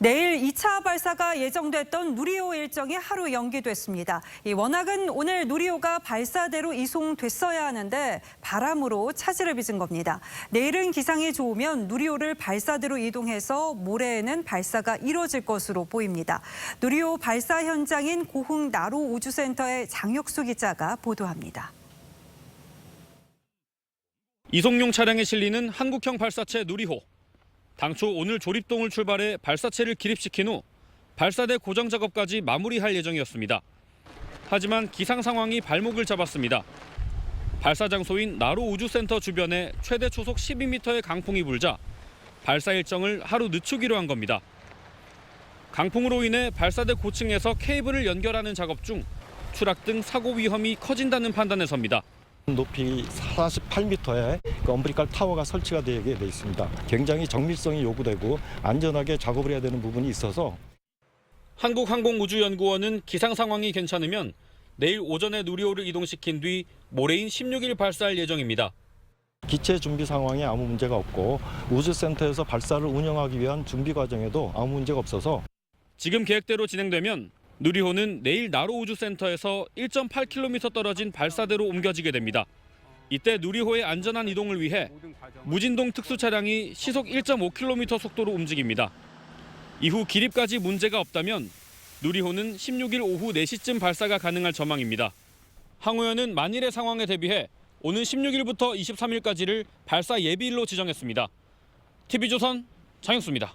내일 2차 발사가 예정됐던 누리호 일정이 하루 연기됐습니다. 이 워낙은 오늘 누리호가 발사대로 이송됐어야 하는데 바람으로 차질을 빚은 겁니다. 내일은 기상이 좋으면 누리호를 발사대로 이동해서 모레에는 발사가 이뤄질 것으로 보입니다. 누리호 발사 현장인 고흥 나로 우주센터의 장혁수 기자가 보도합니다. 이송용 차량에 실리는 한국형 발사체 누리호. 당초 오늘 조립동을 출발해 발사체를 기립시킨 후 발사대 고정 작업까지 마무리할 예정이었습니다. 하지만 기상 상황이 발목을 잡았습니다. 발사 장소인 나로 우주센터 주변에 최대 초속 12m의 강풍이 불자 발사 일정을 하루 늦추기로 한 겁니다. 강풍으로 인해 발사대 고층에서 케이블을 연결하는 작업 중 추락 등 사고 위험이 커진다는 판단에 섭니다. 높이 48m의 그 엄브리칼 타워가 설치가 되게 돼 있습니다. 굉장히 정밀성이 요구되고 안전하게 작업을 해야 되는 부분이 있어서 한국항공우주연구원은 기상 상황이 괜찮으면 내일 오전에 누리호를 이동시킨 뒤 모레인 16일 발사할 예정입니다. 기체 준비 상황에 아무 문제가 없고 우주센터에서 발사를 운영하기 위한 준비 과정에도 아무 문제가 없어서 지금 계획대로 진행되면 누리호는 내일 나로 우주센터에서 1.8km 떨어진 발사대로 옮겨지게 됩니다. 이때 누리호의 안전한 이동을 위해 무진동 특수 차량이 시속 1.5km 속도로 움직입니다. 이후 기립까지 문제가 없다면 누리호는 16일 오후 4시쯤 발사가 가능할 전망입니다. 항우연은 만일의 상황에 대비해 오는 16일부터 23일까지를 발사 예비일로 지정했습니다. TV조선 장혁수입니다.